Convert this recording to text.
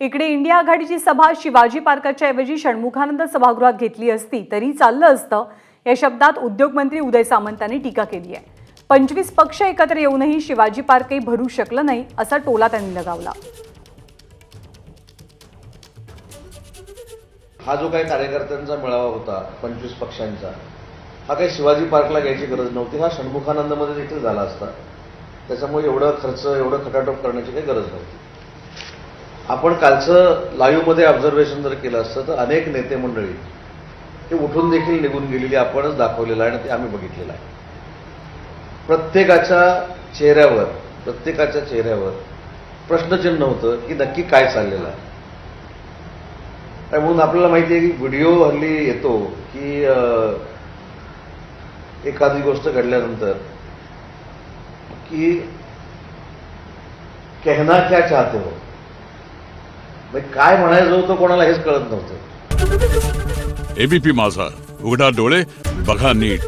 इकडे इंडिया आघाडीची सभा शिवाजी पार्काच्या ऐवजी षण्मुखानंद सभागृहात घेतली असती तरी चाललं असतं. या शब्दात उद्योगमंत्री उदय सामंतांनी टीका केली आहे. पंचवीस पक्ष एकत्र येऊनही शिवाजी पार्क काही भरू शकलं नाही असा टोला त्यांनी लगावला. हा जो काही कार्यकर्त्यांचा मेळावा होता पंचवीस पक्षांचा हा काही शिवाजी पार्कला घ्यायची गरज नव्हती हा षण्मुखानंदमध्ये देखील झाला असता. त्याच्यामुळे एवढं खर्च एवढं खटाटोप करण्याची काही गरज नव्हती. आपण कालचं लाईव्हमध्ये ऑब्झर्वेशन जर केलं असतं तर अनेक नेते मंडळी हे उठून देखील निघून गेलेली आपणच दाखवलेलं आहे आणि ते आम्ही बघितलेलं आहे. प्रत्येकाच्या चेहऱ्यावर प्रत्येकाच्या चेहऱ्यावर प्रश्नचिन्ह होतं की नक्की काय चाललेलं आहे. म्हणून आपल्याला माहिती आहे की व्हिडिओ हल्ली येतो की एखादी गोष्ट घडल्यानंतर की कहना क्या चाहते हो? म्हणजे काय म्हणायचं होतं कोणाला हेच कळत नव्हतं. एबीपी माझा. उघडा डोळे बघा नीट.